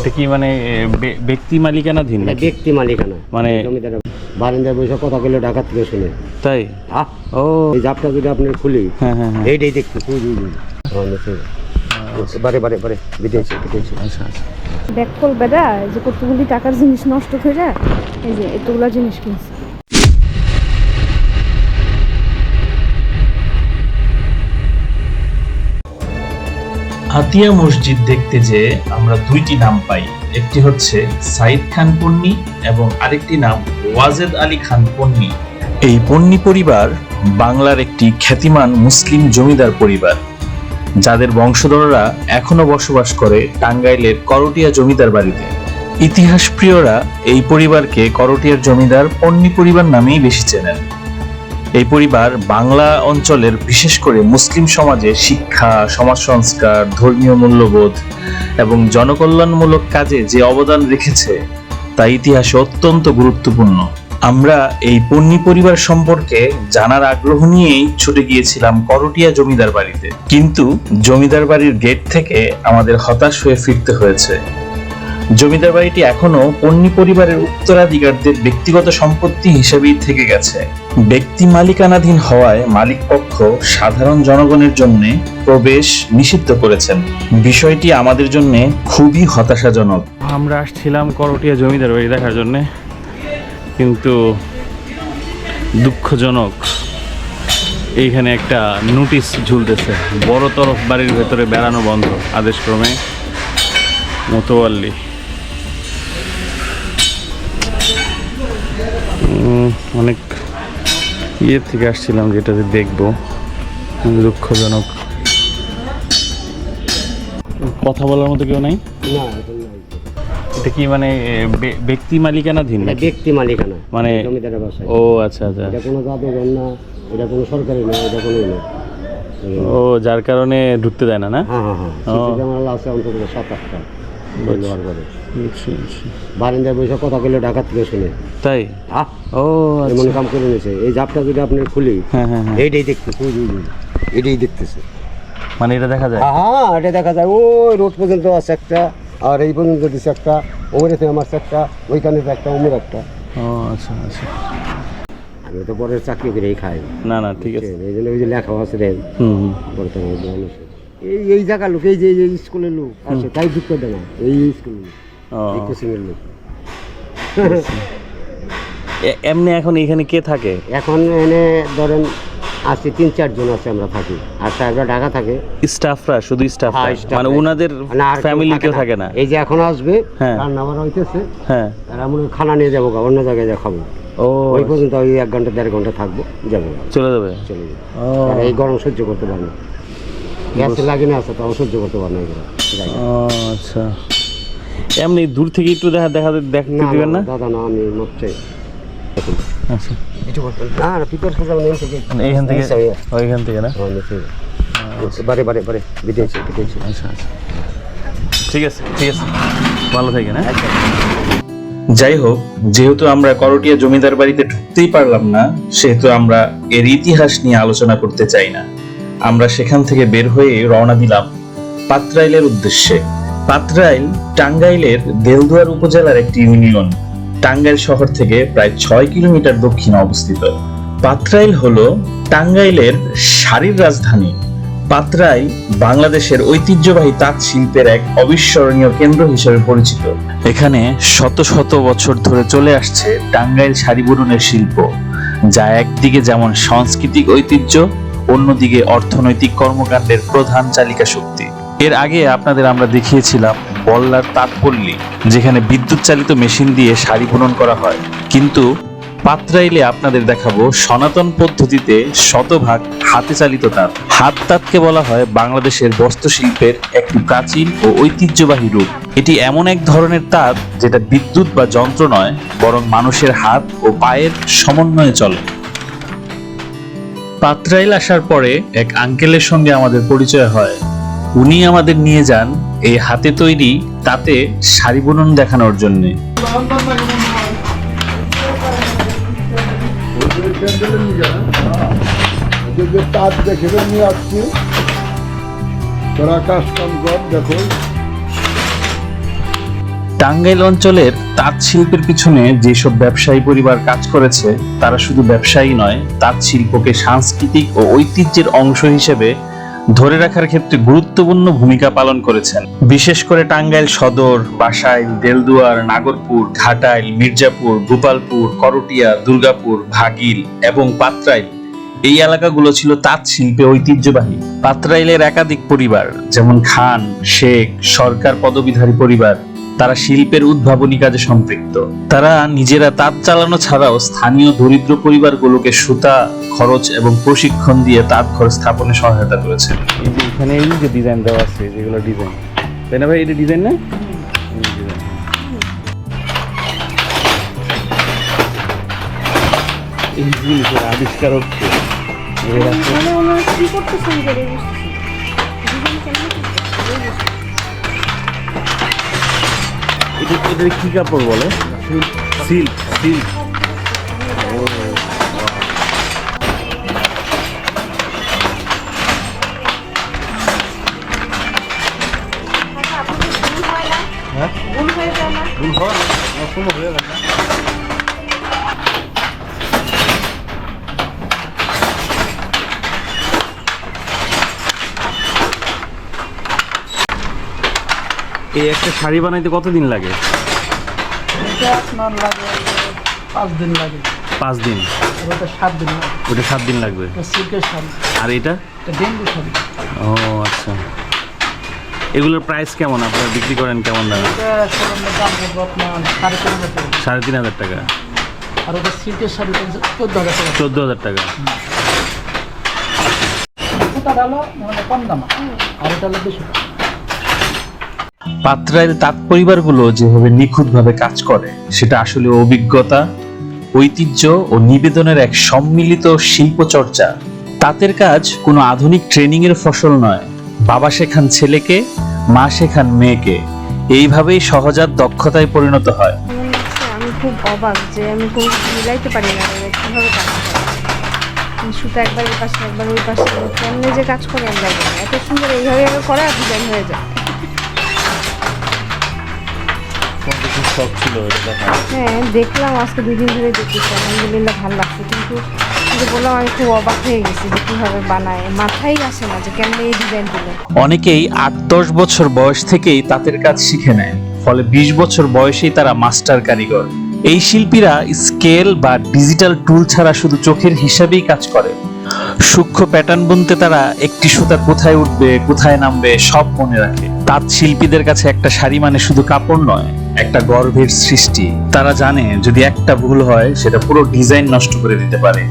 এটা কি মানে ব্যক্তি মালিকানাধীন? ব্যক্তি মালিকানা। মানে বারিন্দায় বসে কথা কইলে ডাকাত থেকে শুনে। তাই? আহ ও। এই জাপটা যদি আপনি খুলি হ্যাঁ হ্যাঁ হ্যাঁ। এইটাই দেখতে তুই বারে বারে বারে বিদেশে বিদেশে। আচ্ছা আচ্ছা। ব্যাক করবে যে কতগুলি টাকার জিনিস নষ্ট হয়ে যায় এই যে এতগুলা জিনিস কিনছে। হাতিয়া মসজিদ দেখতে যে আমরা দুইটি নাম পাই। একটি হচ্ছে সাইদ খান পন্নী এবং আরেকটি নাম ওয়াজেদ আলী খান পন্নী। এই পন্নী পরিবার বাংলার একটি খ্যাতিমান মুসলিম জমিদার পরিবার, যাদের বংশধররা এখনও বসবাস করে টাঙ্গাইলের করটিয়া জমিদার বাড়িতে। ইতিহাস প্রিয়রা এই পরিবারকে করটিয়ার জমিদার পন্নী পরিবার নামেই বেশি চেনেন। এই পরিবার বাংলা অঞ্চলের বিশেষ করে মুসলিম সমাজে শিক্ষা সমাজ সংস্কার ধর্মীয় মূল্যবোধ এবং জনকল্যাণমূলক কাজে যে অবদান রেখেছে, তা ইতিহাসে অত্যন্ত গুরুত্বপূর্ণ। আমরা এই পন্নী পরিবার সম্পর্কে জানার আগ্রহ নিয়েই ছুটে গিয়েছিলাম করটিয়া জমিদার বাড়িতে। কিন্তু জমিদার বাড়ির গেট থেকে আমাদের হতাশ হয়ে ফিরতে হয়েছে। জমিদার বাড়িটি এখনও পন্নী পরিবারের উত্তরাধিকারদের ব্যক্তিগত সম্পত্তি হিসেবেই থেকে গেছে। ব্যক্তি মালিকানাধীন হওয়ায় মালিকপক্ষ সাধারণ জনগণের জন্য প্রবেশ নিষিদ্ধ করেছেন। বিষয়টি আমাদের জন্য খুবই হতাশাজনক। আমরা আসছিলাম করটিয়া জমিদার বাড়ি দেখার জন্য, কিন্তু দুঃখজনক এইখানে একটা নোটিশ ঝুলতেছে, বড় তরফ বাড়ির ভেতরে বেড়ানো বন্ধ, আদেশক্রমে মতোয়াল্লি। অনেক ইয়ে থেকে আসছিলাম যেটাতে দেখব দুঃখজনক। কথা বলার মতো কেউ নাই। এটা কি মানে ব্যক্তি মালিকানাধীন? ব্যক্তি মালিকানা মানে ও আচ্ছা আচ্ছা। এটা কোনো জাদুঘর না এটা কোনো সরকারি না এটা কোনো না। ও যার কারণে ঢুকতে দেয় না না? হ্যাঁ হ্যাঁ হ্যাঁ। আছে অন্তত সাত আটটা। ব্যবহার করে। বারিন্দায় বসে কথা কইলে ডাকাত থেকে শুনে? তাই? ও এমন আচ্ছা। কাম করে নিয়েছে এই জাপটা যদি আপনি খুলি হ্যাঁ হ্যাঁ হ্যাঁ। এইটাই ওই। এটাই দেখতেছে। মানে এটা দেখা যায়? হ্যাঁ এটা দেখা যায়। ওই রোড পর্যন্ত আছে একটা আর এই পর্যন্ত দিছে একটা ওমরেতে আমার একটা ওইখানে একটা ওমর একটা। ও আচ্ছা আচ্ছা। আমি তো পরের চাকরি করেই খাই। না না ঠিক আছে। এই জন্য ওই যে লেখা আছে হুম। বর্তমানে এই এই জায়গার লোক এই যে এই স্কুলের লোক তাই দুঃখ দেয় না। এই স্কুলের লোক এই কোচিংয়ের লোক। এমনি এখন এখানে কে থাকে? এখন ধরেন আছি তিন চারজন আছে আমরা থাকি। আর সাহেবরা ঢাকা থাকে। স্টাফরা শুধু স্টাফ হ্যাঁ, মানে ওনাদের ফ্যামিলি কেউ থাকে না। এই যে এখন আসবে হ্যাঁ। রান্না বান্না হইতেছে। হ্যাঁ। আর আমরা খানা নিয়ে যাব অন্য জায়গায় যা খাব। ও। ওই পর্যন্ত ওই এক ঘণ্টা দেড় ঘণ্টা থাকব যাব চলে যাবে? চলে যাব। এই গরম সহ্য করতে পারে না। গ্যাস আছে সহ্য করতে পারে না এগুলো। আচ্ছা। এমনি দূর থেকে একটু দেখা দেখা দেখতে না, দিবেন না? না, দাদা না আমি মাত্র আচ্ছা। না না পিতর সোজা নেই থেকে এইখান থেকে। ওইখান থেকে না? বারে বারে বারে বিদেশি বিদেশি। আচ্ছা আচ্ছা। ঠিক আছে ঠিক আছে। ভালো থাকেন হ্যাঁ? যাই হোক যেহেতু আমরা করটিয়া জমিদার বাড়িতে ঢুকতেই পারলাম না সেহেতু আমরা এর ইতিহাস নিয়ে আলোচনা করতে চাই না। আমরা সেখান থেকে বের হয়ে রওনা দিলাম পাত্রাইলের উদ্দেশ্যে। পাত্রাইল টাঙ্গাইলের দেলদুয়ার উপজেলার একটি ইউনিয়ন। টাঙ্গাইল শহর থেকে প্রায় ছয় কিলোমিটার দক্ষিণে অবস্থিত। পাত্রাইল হলো টাঙ্গাইলের শাড়ির রাজধানী। পাত্রাই বাংলাদেশের ঐতিহ্যবাহী তাঁত শিল্পের এক অবিস্মরণীয় কেন্দ্র হিসেবে পরিচিত। এখানে শত শত বছর ধরে চলে আসছে টাঙ্গাইল শাড়ি বুননের শিল্প, যা একদিকে যেমন সাংস্কৃতিক ঐতিহ্য অন্যদিকে অর্থনৈতিক কর্মকাণ্ডের প্রধান চালিকা শক্তি। এর আগে আপনাদের আমরা দেখিয়েছিলাম বল্লার তাঁতপল্লী যেখানে বিদ্যুৎ চালিত মেশিন দিয়ে শাড়ি বুনন করা হয়। কিন্তু পাত্রাইলে আপনাদের দেখাবো সনাতন পদ্ধতিতে শতভাগ হাতে চালিত তাঁত। হাত তাঁতকে বলা হয় বাংলাদেশের বস্ত্রশিল্পের একটি প্রাচীন ও ঐতিহ্যবাহী রূপ। এটি এমন এক ধরনের তাঁত যেটা বিদ্যুৎ বা যন্ত্র নয়, বরং মানুষের হাত ও পায়ের সমন্বয়ে চলে। পাত্রাইল আসার পরে এক আঙ্কেলের সঙ্গে আমাদের পরিচয় হয়। উনি আমাদের নিয়ে যান এই হাতে তৈরি, তাতে শাড়ি বুনন দেখানোর জন্যে। দেখে নিয়ে দেখো। টাঙ্গাইল অঞ্চলের তাঁত শিল্পের পিছনে যেসব ব্যবসায়ী পরিবার কাজ করেছে, তারা শুধু ব্যবসায়ী নয়, তাঁত শিল্পকে সাংস্কৃতিক ও ঐতিহ্যের অংশ হিসেবে ধরে রাখার ক্ষেত্রে গুরুত্বপূর্ণ ভূমিকা পালন করেছেন। বিশেষ করে টাঙ্গাইল সদর, বাসাইল, দেলদুয়ার, নাগরপুর, ঘাটাইল, মির্জাপুর, গোপালপুর, করটিয়া, দুর্গাপুর, ভাগিল এবং পাত্রাইল। এই এলাকাগুলো ছিল তাঁত শিল্পে ঐতিহ্যবাহী। পাত্রাইলের একাধিক পরিবার, যেমন খান, শেখ, সরকার পদবীধারী পরিবার তারা শিল্পের উদ্ভাবনী কাজে সম্পৃক্ত। তারা নিজেরা তাঁত চালানো ছাড়াও স্থানীয় দরিদ্র পরিবারগুলোকে সুতা খরচ এবং প্রশিক্ষণ দিয়ে তাঁত ঘর স্থাপনে সহায়তা করেছেন এই এখানে এই যে ডিজাইন দেওয়া আছে যেগুলো ডিজাইন তাই না ভাই এটা ডিজাইন না? এই জিনিসের আবিষ্কার হচ্ছে। এরা তো- মানে কি করতেছেন এটা এটা কি কাপড় বলে? Silk silk. ভুল হয়ে যায় না। এই একটা শাড়ি বানাইতে কতদিন লাগে? এটা আপনার লাগে পাঁচ দিন লাগে। পাঁচ দিন? ওটা সাত দিন ওটা সাত দিন লাগবে? সিল্কের শাড়ি। আর এটা? এটা ডেঙ্গু শাড়ি। ও আচ্ছা। এগুলোর প্রাইস কেমন? আপনারা বিক্রি করেন কেমন দামে? সাড়ে তিন হাজার টাকা। টাকা। আর ওটা সিল্কের শাড়িটা চোদ্দ হাজার টাকা। চোদ্দ হাজার টাকা। সুতাটা হলো কম দাম আর এটা হলো দাম। পাত্রাইল তাঁত পরিবারগুলো যেভাবে নিখুঁতভাবে কাজ করে, সেটা আসলে অভিজ্ঞতা, ঐতিহ্য ও নিবেদনের এক সম্মিলিত শিল্প চর্চা তাঁতের কাজ কোনো আধুনিক ট্রেনিং এর ফসল নয়। বাবা শেখান ছেলেকে, মা শেখান মেয়েকে। এইভাবেই সহজাত দক্ষতায় পরিণত হয়। আমি খুব অবাক যে আমি মিলাইতে পারি না কাজ সুতা একবার পাশে, একবার ওই পাশে, কেমনে যে কাজ করে এত সুন্দর এইভাবে করে হয়ে যায়। খুব শখ ছিল এটা দেখা হ্যাঁ দেখলাম আজকে দুই দিন ধরে দেখতেছি আলহামদুলিল্লাহ ভালো লাগছে। কিন্তু কিন্তু বললাম আমি খুব অবাক হয়ে গেছি যে কীভাবে বানায় মাথায় আসে না যে কেমনে এই ডিজাইন দিল। অনেকেই আট দশ বছর বয়স থেকেই তাঁতের কাজ শিখে নেয় ফলে বিশ বছর বয়সেই তারা মাস্টার কারিগর। এই শিল্পীরা স্কেল বা ডিজিটাল টুল ছাড়া শুধু চোখের হিসাবেই কাজ করে। সূক্ষ্ম প্যাটার্ন বুনতে তারা একটি সুতা কোথায় উঠবে কোথায় নামবে সব মনে রাখে। তাঁত শিল্পীদের কাছে একটা শাড়ি মানে শুধু কাপড় নয় একটা গর্ভের সৃষ্টি। তারা জানে যদি একটা ভুল হয় সেটা পুরো ডিজাইন নষ্ট করে দিতে পারে।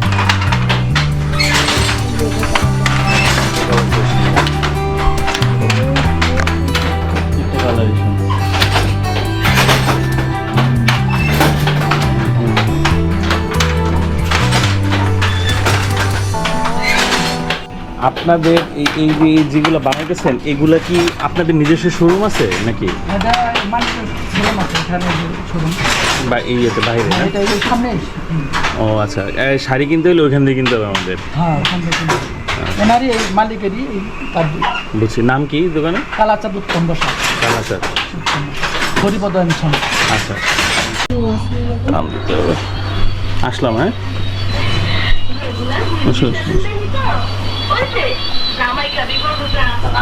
আপনাদের এই এই যে যেগুলো বানাইতেছেন এগুলা কি আপনাদের নিজস্ব শোরুম আছে নাকি? মালিকের বা এই এতে বাইরে আচ্ছা। এই শাড়ি কিনতে আমাদের। মালিকেরই নাম কি দোকানে আচ্ছা। আসলাম হ্যাঁ।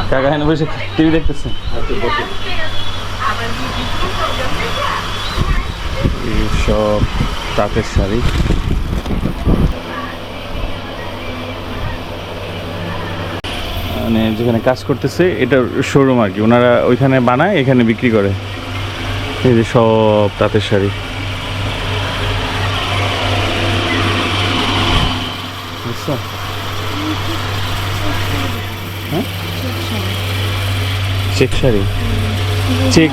কাকা এখানে বসে টিভি দেখতেছে। সব তাঁতের শাড়ি। মানে যেখানে কাজ করতেছে এটা শোরুম আর কি। ওনারা ওইখানে বানায় এখানে বিক্রি করে। এই যে সব তাঁতের শাড়ি। হ্যাঁ? চেক শাড়ি। চেক?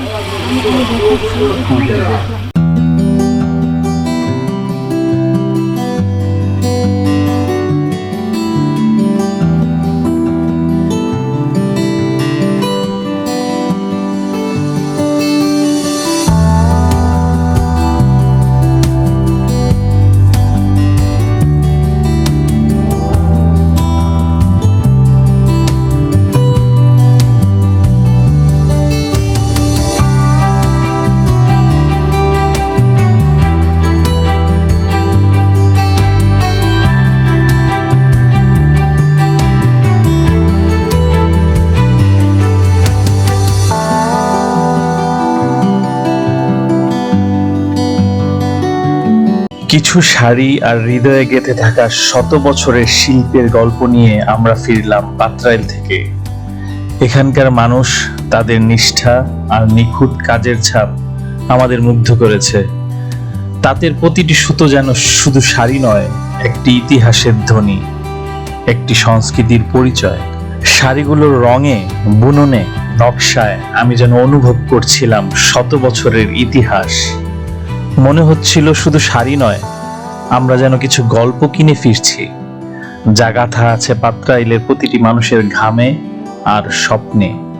কিছু শাড়ি আর হৃদয়ে গেঁথে থাকা শত বছরের শিল্পের গল্প নিয়ে আমরা ফিরলাম পাত্রাইল থেকে। এখানকার মানুষ তাদের নিষ্ঠা আর নিখুঁত কাজের ছাপ আমাদের মুগ্ধ করেছে। তাদের প্রতিটি সুতো যেন শুধু শাড়ি নয়, একটি ইতিহাসের ধ্বনি, একটি সংস্কৃতির পরিচয়। শাড়িগুলোর রঙে, বুননে, নকশায় আমি যেন অনুভব করছিলাম শত বছরের ইতিহাস। মনে হচ্ছিল শুধু শাড়ি নয়, আমরা যেন কিছু গল্প কিনে ফিরছি। যা গাথা আছে পাত্রাইলের প্রতিটি মানুষের ঘামে আর স্বপ্নে।